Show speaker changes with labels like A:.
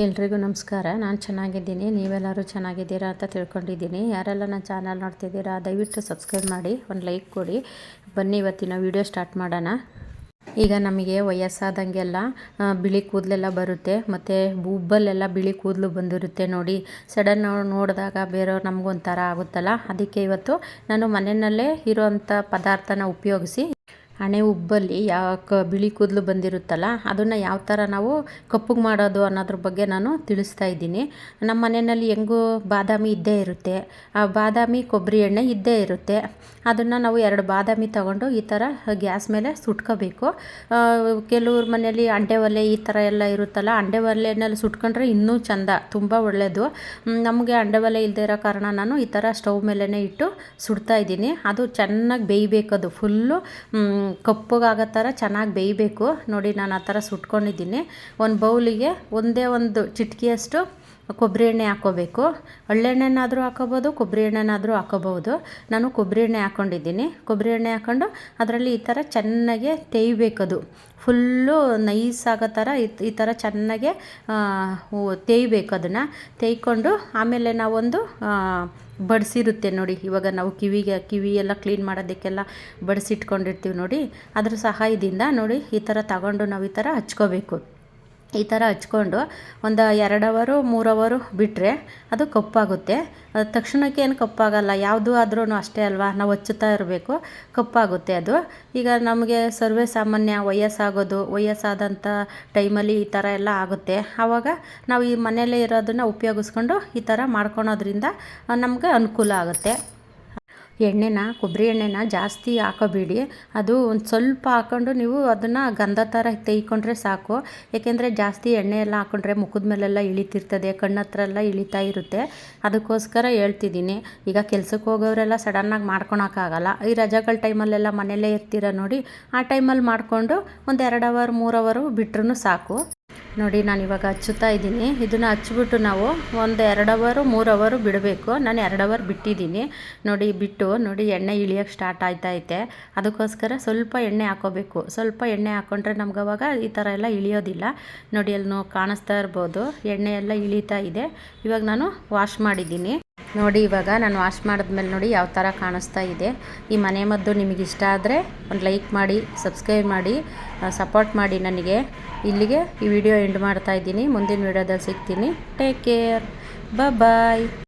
A: ಎಲ್ರಿಗೂ ನಮಸ್ಕಾರ. ನಾನು ಚೆನ್ನಾಗಿದ್ದೀನಿ. ನೀವೆಲ್ಲರೂ ಚೆನ್ನಾಗಿದ್ದೀರಾ ಅಂತ ತಿಳ್ಕೊಂಡಿದ್ದೀನಿ. ಯಾರೆಲ್ಲ ನನ್ನ ಚಾನಲ್ ನೋಡ್ತಿದ್ದೀರಾ, ದಯವಿಟ್ಟು ಸಬ್ಸ್ಕ್ರೈಬ್ ಮಾಡಿ, ಒಂದು ಲೈಕ್ ಕೊಡಿ. ಬನ್ನಿ ಇವತ್ತಿನ ವೀಡಿಯೋ ಸ್ಟಾರ್ಟ್ ಮಾಡೋಣ. ಈಗ ನಮಗೆ ವಯಸ್ಸಾದಂಗೆಲ್ಲ ಬಿಳಿ ಕೂದಲೆಲ್ಲ ಬರುತ್ತೆ. ಮತ್ತು ಉಬ್ಬಲ್ಲೆಲ್ಲ ಬಿಳಿ ಕೂದಲು ಬಂದಿರುತ್ತೆ ನೋಡಿ. ಸಡನ್ ನೋಡಿದಾಗ ಬೇರೆಯವ್ರು ನಮಗೊಂಥರ ಆಗುತ್ತಲ್ಲ? ಅದಕ್ಕೆ ಇವತ್ತು ನಾನು ಮನೆಯಲ್ಲೇ ಇರೋವಂಥ ಪದಾರ್ಥನ ಉಪಯೋಗಿಸಿ ಹಣೆ ಉಬ್ಬಲ್ಲಿ ಯಾವ ಕ ಬಿಳಿ ಕೂದಲು ಬಂದಿರುತ್ತಲ್ಲ, ಅದನ್ನು ಯಾವ ಥರ ನಾವು ಕಪ್ಪಗೆ ಮಾಡೋದು ಅನ್ನೋದ್ರ ಬಗ್ಗೆ ನಾನು ತಿಳಿಸ್ತಾ ಇದ್ದೀನಿ. ನಮ್ಮ ಮನೆಯಲ್ಲಿ ಹೆಂಗೂ ಬಾದಾಮಿ ಇದ್ದೇ ಇರುತ್ತೆ. ಆ ಬಾದಾಮಿ ಕೊಬ್ಬರಿ ಎಣ್ಣೆ ಇದ್ದೇ ಇರುತ್ತೆ. ಅದನ್ನು ನಾವು ಎರಡು ಬಾದಾಮಿ ತಗೊಂಡು ಈ ಥರ ಗ್ಯಾಸ್ ಮೇಲೆ ಸುಟ್ಕೋಬೇಕು. ಕೆಲವ್ರ ಮನೆಯಲ್ಲಿ ಅಂಡೆ ಒಲೆ ಈ ಥರ ಎಲ್ಲ ಇರುತ್ತಲ್ಲ, ಅಂಡೆ ಒಲೆನಲ್ಲಿ ಸುಟ್ಕೊಂಡ್ರೆ ಇನ್ನೂ ಚೆಂದ, ತುಂಬ ಒಳ್ಳೆಯದು ನಮಗೆ ಅಂಡೆ ಒಲೆ ಇಲ್ಲದೇ ಇರೋ ಕಾರಣ ನಾನು ಈ ಥರ ಸ್ಟವ್ ಮೇಲೇ ಇಟ್ಟು ಸುಡ್ತಾ ಇದ್ದೀನಿ. ಅದು ಚೆನ್ನಾಗಿ ಬೇಯಬೇಕದು, ಫುಲ್ಲು ಕಪ್ಪಗಾಗೋ ಥರ ಚೆನ್ನಾಗಿ ಬೇಯಬೇಕು. ನೋಡಿ ನಾನು ಆ ಥರ ಸುಟ್ಕೊಂಡಿದ್ದೀನಿ. ಒಂದು ಬೌಲಿಗೆ ಒಂದೇ ಒಂದು ಚಿಟಿಕೆಯಷ್ಟು ಕೊಬ್ಬರಿ ಎಣ್ಣೆ ಹಾಕ್ಕೋಬೇಕು ಎಳ್ಳೆಣ್ಣೆನಾದರೂ ಹಾಕೋಬೋದು, ಕೊಬ್ಬರಿ ಎಣ್ಣೆನಾದರೂ ಹಾಕೋಬೋದು ನಾನು ಕೊಬ್ಬರಿ ಎಣ್ಣೆ ಹಾಕ್ಕೊಂಡಿದ್ದೀನಿ ಕೊಬ್ಬರಿ ಎಣ್ಣೆ ಹಾಕ್ಕೊಂಡು ಅದರಲ್ಲಿ ಈ ಥರ ಚೆನ್ನಾಗೆ ತೇಯ್ಬೇಕದು. ಫುಲ್ಲು ನೈಸ್ ಆಗೋ ಥರ ಈ ಥರ ಚೆನ್ನಾಗೆ ತೇಯ್ಬೇಕು ಅದನ್ನು. ತೇಯ್ಕೊಂಡು ಆಮೇಲೆ ನಾವೊಂದು ಬಡಿಸಿರುತ್ತೆ ನೋಡಿ. ಇವಾಗ ನಾವು ಕಿವಿಗೆ, ಕಿವಿ ಎಲ್ಲ ಕ್ಲೀನ್ ಮಾಡೋದಕ್ಕೆಲ್ಲ ಬಡಿಸಿಟ್ಕೊಂಡಿರ್ತೀವಿ ನೋಡಿ. ಅದ್ರ ಸಹಾಯದಿಂದ ನೋಡಿ ಈ ಥರ ತಗೊಂಡು ನಾವು ಈ ಥರ ಹಚ್ಕೋಬೇಕು. ಈ ಥರ ಹಚ್ಕೊಂಡು ಒಂದು ಎರಡು ಅವರು, ಮೂರು ಅವರು ಬಿಟ್ಟರೆ ಅದು ಕಪ್ಪಾಗುತ್ತೆ. ತಕ್ಷಣಕ್ಕೆ ಏನು ಕಪ್ಪಾಗಲ್ಲ, ಯಾವುದು ಆದ್ರೂ ಅಷ್ಟೇ ಅಲ್ವಾ? ನಾವು ಹಚ್ಚುತ್ತಾ ಇರಬೇಕು, ಕಪ್ಪಾಗುತ್ತೆ ಅದು. ಈಗ ನಮಗೆ ಸರ್ವೇ ಸಾಮಾನ್ಯ ವಯಸ್ಸಾಗೋದು ವಯಸ್ಸಾದಂಥ ಟೈಮಲ್ಲಿ ಈ ಥರ ಎಲ್ಲ ಆಗುತ್ತೆ. ಆವಾಗ ನಾವು ಈ ಮನೆಯಲ್ಲೇ ಇರೋದನ್ನು ಉಪಯೋಗಿಸ್ಕೊಂಡು ಈ ಥರ ಮಾಡ್ಕೊಳೋದ್ರಿಂದ ನಮಗೆ ಅನುಕೂಲ ಆಗುತ್ತೆ. ಎಣ್ಣೆನ ಕೊಬ್ಬರಿ ಎಣ್ಣೆನ ಜಾಸ್ತಿ ಹಾಕೋಬೇಡಿ. ಅದು ಒಂದು ಸ್ವಲ್ಪ ಹಾಕ್ಕೊಂಡು ನೀವು ಅದನ್ನು ಗಂಧ ಥರ ತೆಗೆಕೊಂಡ್ರೆ ಸಾಕು. ಏಕೆಂದರೆ ಜಾಸ್ತಿ ಎಣ್ಣೆ ಎಲ್ಲ ಹಾಕ್ಕೊಂಡ್ರೆ ಮುಖದ ಮೇಲೆಲ್ಲ ಇಳಿತಿರ್ತದೆ ಕಣ್ಣತ್ರ ಎಲ್ಲ ಇಳಿತಾ ಇರುತ್ತೆ. ಅದಕ್ಕೋಸ್ಕರ ಹೇಳ್ತಿದ್ದೀನಿ. ಈಗ ಕೆಲ್ಸಕ್ಕೆ ಹೋಗೋರೆಲ್ಲ ಸಡನ್ನಾಗಿ ಮಾಡ್ಕೊಳಕ್ಕಾಗಲ್ಲ ಈ ರಜಾಗಳ ಟೈಮಲ್ಲೆಲ್ಲ ಮನೆಯಲ್ಲೇ ಇರ್ತೀರ ನೋಡಿ, ಆ ಟೈಮಲ್ಲಿ ಮಾಡಿಕೊಂಡು ಒಂದು ಎರಡು ಅವರ್ ಮೂರು ಅವರು ಬಿಟ್ರೂ ಸಾಕು. ನೋಡಿ, ನಾನು ಇವಾಗ ಹಚ್ಚುತ್ತಾ ಇದ್ದೀನಿ. ಇದನ್ನು ಹಚ್ಚಿಬಿಟ್ಟು ನಾವು ಒಂದು ಎರಡು ಅವರು, ಮೂರು ಅವರು ಬಿಡಬೇಕು. ನಾನು ಎರಡು ಅವರ್ ಬಿಟ್ಟಿದ್ದೀನಿ. ನೋಡಿ, ಬಿಟ್ಟು, ನೋಡಿ, ಎಣ್ಣೆ ಇಳಿಯೋಕ್ಕೆ ಸ್ಟಾರ್ಟ್ ಆಯ್ತೈತೆ ಅದಕ್ಕೋಸ್ಕರ ಸ್ವಲ್ಪ ಎಣ್ಣೆ ಹಾಕೋಬೇಕು. ಸ್ವಲ್ಪ ಎಣ್ಣೆ ಹಾಕ್ಕೊಂಡ್ರೆ ನಮ್ಗೆ ಅವಾಗ ಈ ಥರ ಎಲ್ಲ ಇಳಿಯೋದಿಲ್ಲ. ನೋಡಿ, ಅಲ್ಲಿ ಕಾಣಿಸ್ತಾ ಇರ್ಬೋದು. ಎಣ್ಣೆ ಎಲ್ಲ ಇಳಿತಾ ಇದೆ. ಇವಾಗ ನಾನು ವಾಶ್ ಮಾಡಿದ್ದೀನಿ. ನೋಡಿ, ಇವಾಗ ನಾನು ವಾಶ್ ಮಾಡಿದ್ಮೇಲೆ ನೋಡಿ ಯಾವ ಥರ ಕಾಣಿಸ್ತಾ ಇದೆ. ಈ ಮನೆ ಮದ್ದು ನಿಮಗೆ ಇಷ್ಟ ಆದರೆ ಒಂದು ಲೈಕ್ ಮಾಡಿ ಸಬ್ಸ್ಕ್ರೈಬ್ ಮಾಡಿ ಸಪೋರ್ಟ್ ಮಾಡಿ ನನಗೆ. ಇಲ್ಲಿಗೆ ಈ ವಿಡಿಯೋ ಎಂಡ್ ಮಾಡ್ತಾ ಇದ್ದೀನಿ. ಮುಂದಿನ ವಿಡಿಯೋದಲ್ಲಿ ಸಿಗ್ತೀನಿ. Take care bye